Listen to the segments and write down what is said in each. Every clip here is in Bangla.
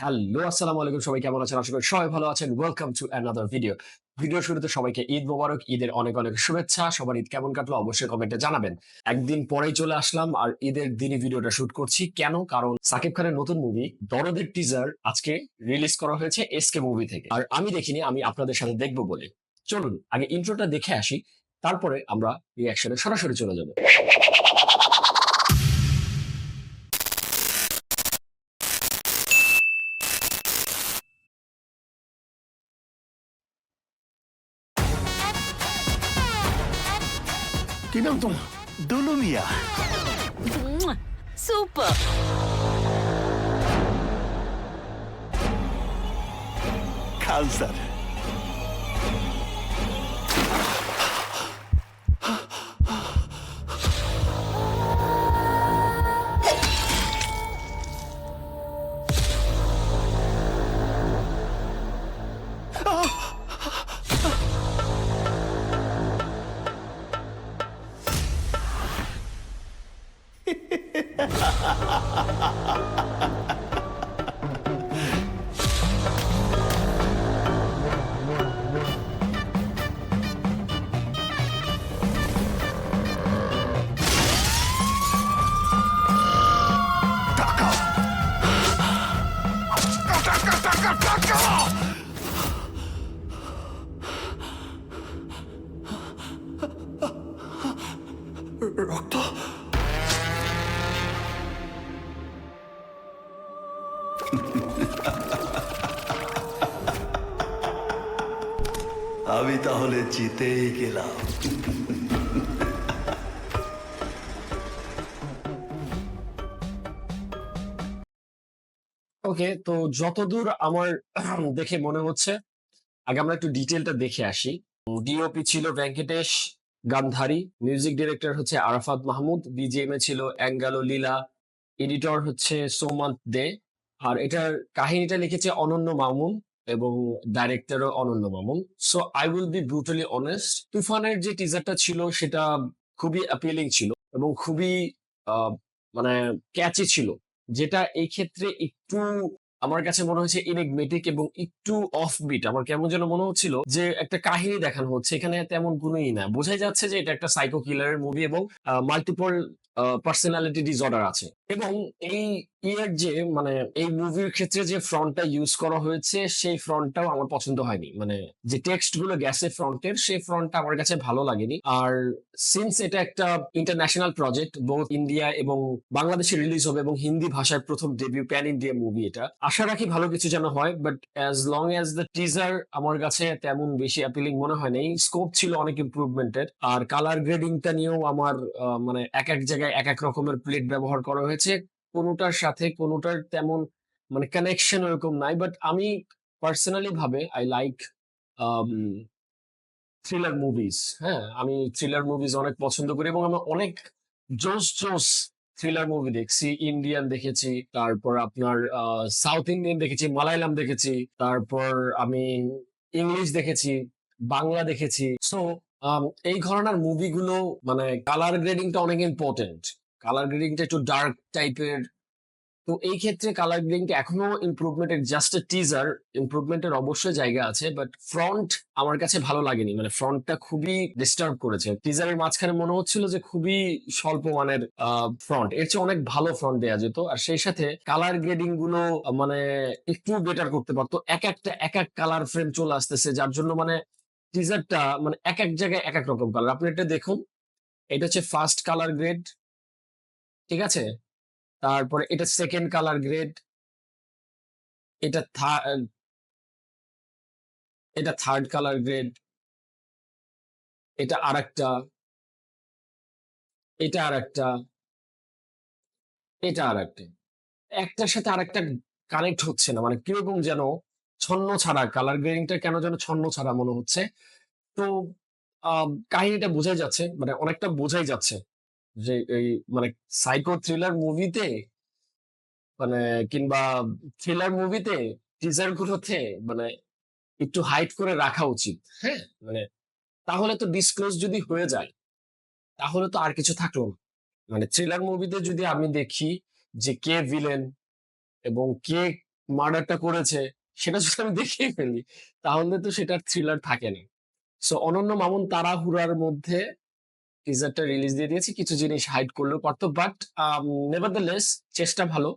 হ্যালো আসসালামু আলাইকুম। সবাই কেমন আছেন? আশা করি সবাই ভালো আছেন। Welcome to another video video শুরুতে সবাইকে ঈদ মোবারক, ঈদের অনেক অনেক শুভেচ্ছা। সবার ঈদ কেমন কাটলো অবশ্যই কমেন্টে জানাবেন। একদিন পরেই চলে আসলাম আর ঈদের দিনই ভিডিওটা শুট করছি। কেন? কারণ সাকিব খানের নতুন মুভি দরদের টিজার আজকে রিলিজ করা হয়েছে এসকে মুভি থেকে। আর আমি দেখিনি, আমি আপনাদের সাথে দেখব বলে। চলুন, আগে ইন্ট্রোটা দেখে আসি। তারপরে আমরা রিয়াকশনে সরাসরি চলে যাব। Kinantong, dulo niya. Super! Cancer. রক্ত। আমি তাহলে জিতেই গেলাম। ওকে, তো যতদূর আমার দেখে মনে হচ্ছে, আগে আমরা একটু ডিটেলটা দেখে আসি। ডিওপি ছিল ভেঙ্কটেশ গান্ধারী মিউজিক ডিরেক্টর হচ্ছে আরাফাত মাহমুদ বিজিএম এ ছিল অ্যাঙ্গালো লীলা এডিটর হচ্ছে সোমান্ত দে, আর এটার কাহিনীটা লিখেছে অনন্য মামুন এবং ডাইরেক্টরও Ananya Mamun. So I will be brutally honest তুফানের যে টিজারটা ছিল সেটা খুবই অ্যাপিলিং ছিল এবং খুবই মানে ক্যাচি ছিল, যেটা এই ক্ষেত্রে একটু আমার কাছে মনে হয়েছে ইনেগমেটিক এবং একটু অফ বিট আমার কেমন যেন মনে হচ্ছিল যে একটা কাহিনী দেখানো হচ্ছে, এখানে তেমন কোনোই না। বোঝাই যাচ্ছে যে এটা একটা সাইকো কিলারের মুভি এবং মাল্টিপল পার্সোনালিটি ডিসঅর্ডার আছে। এবং এই ইয়ের যে মানে এই মুভির ক্ষেত্রে যে ফ্রন্টটা ইউজ করা হয়েছে, সেই ফ্রন্টটাও আমার পছন্দ হয়নি। মানে যে টেক্সটগুলো গেছে ফ্রন্টের, সেই ফ্রন্টটা আমার কাছে ভালো লাগেনি। আর সিন্স এটা একটা ইন্টারন্যাশনাল প্রজেক্ট বোথ ইন্ডিয়া এবং বাংলাদেশে রিলিজ হবে এবং হিন্দি ভাষার প্রথম ডেবিউ প্যান ইন্ডিয়া মুভি এটা, আশা রাখি ভালো কিছু যেন হয় but as long as the teaser আমার কাছে তেমন বেশি অ্যাপিলিং মনে হয় নাই। স্কোপ ছিল অনেক ইমপ্রুভমেন্টের আর কালার গ্রেডিংটা নিয়েও আমার মানে এক এক জায়গায় এক এক রকমের প্লেট ব্যবহার করা হয়েছে। কোনোটার সাথে কোনোটার তেমন মানে কানেকশন ওরকম নাই। বাট আমি পার্সোনালি ভাবে আই লাইক থ্রিলার মুভিজ হ্যাঁ? আমি থ্রিলার মুভিজ অনেক পছন্দ করি এবং আমি অনেক জোস জোস থ্রিলার মুভি দেখছি। ইন্ডিয়ান দেখেছি, তারপর আপনার সাউথ ইন্ডিয়ান দেখেছি মালায়ালাম দেখেছি, তারপর আমি ইংলিশ দেখেছি বাংলা দেখেছি। সো এই ঘরানার মুভিগুলো মানে কালার গ্রেডিংটা অনেক ইম্পর্টেন্ট কালার গ্রেডিংটা একটু ডার্ক টাইপের তো এই ক্ষেত্রে কালার গ্রেডিংটা এখনও ইমপ্রুভমেন্টের জাস্ট এ টিজার ইমপ্রুভমেন্টের অবশ্যই জায়গা আছে বাট ফ্রন্ট আমার কাছে ভালো লাগেনি। মানে ফ্রন্টটা খুবই ডিস্টার্ব করেছে। টিজারের মাঝখানে মনে হচ্ছিল যে খুবই স্বল্প মানের ফ্রন্ট এর চেয়ে অনেক ভালো ফ্রন্ট দেওয়া যেত। আর সেই সাথে কালার গ্রেডিংগুলো মানে একটু বেটার করতে পারতো। এক একটা, এক এক কালার ফ্রেম চলে আসতেছে, যার জন্য মানে টিজারটা মানে এক এক জায়গায় এক এক রকম কালার আপনি এটা দেখুন, এটা হচ্ছে ফার্স্ট কালার গ্রেড ঠিক আছে? তারপরে এটা সেকেন্ড কালার গ্রেড এটা এটা থার্ড কালার গ্রেড এটা আরেকটা এটা আরেকটা এটা আরেকটা। একটার সাথে আর একটা কানেক্ট হচ্ছে না। মানে কীরকম যেন ছন্ন ছাড়া কালার গ্রেডিংটা কেন যেন ছন্ন ছাড়া মনে হচ্ছে? তো কাহিনীটা বোঝাই যাচ্ছে মানে অনেকটা বোঝাই যাচ্ছে যে এই মানে সাইকো থ্রিলার মুভিতে মানে কিংবা থ্রিলার মুভিতে টিজার গুলোতে মানে একটু হাইট করে রাখা উচিত হ্যাঁ? মানে তাহলে তো ডিসক্লোজ যদি হয়ে যায়, তাহলে তো আর কিছু থাকল না। মানে থ্রিলার মুভিতে যদি আমি দেখি যে কে ভিলেন এবং কে মার্ডারটা করেছে সেটা যদি আমি দেখিয়ে ফেলি, তাহলে তো সেটার থ্রিলার থাকে না সো অনন্য মামুন তাড়াহুড়ার মধ্যে টিজারটা রিলিজ দিয়ে দিয়েছি। কিছু জিনিস হাইড করলেও পারতো বাট নেভারদ্যালেস চেষ্টা ভালো।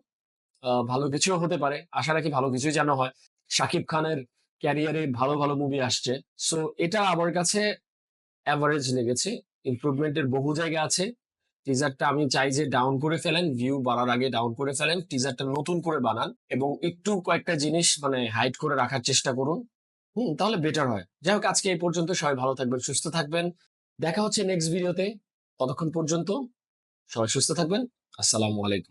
ভালো কিছুও হতে পারে। আশা রাখি ভালো কিছুই যেন হয়। শাকিব খানের ক্যারিয়ারে ভালো ভালো মুভি আসছে। সো এটা আমার কাছে অ্যাভারেজ লেগেছে। ইমপ্রুভমেন্টের বহু জায়গা আছে। টিজারটা আমি চাই যে ডাউন করে ফেলেন ভিউ বাড়ার আগে ডাউন করে ফেলেন টিজারটা নতুন করে বানান এবং একটু কয়েকটা জিনিস মানে হাইট করে রাখার চেষ্টা করুন। হুম, তাহলে বেটার হয়। যাই হোক, আজকে এই পর্যন্ত সবাই ভালো থাকবেন, সুস্থ থাকবেন। দেখা হচ্ছে নেক্সট ভিডিওতে ততক্ষণ পর্যন্ত সবাই সুস্থ থাকবেন। আসসালামু আলাইকুম।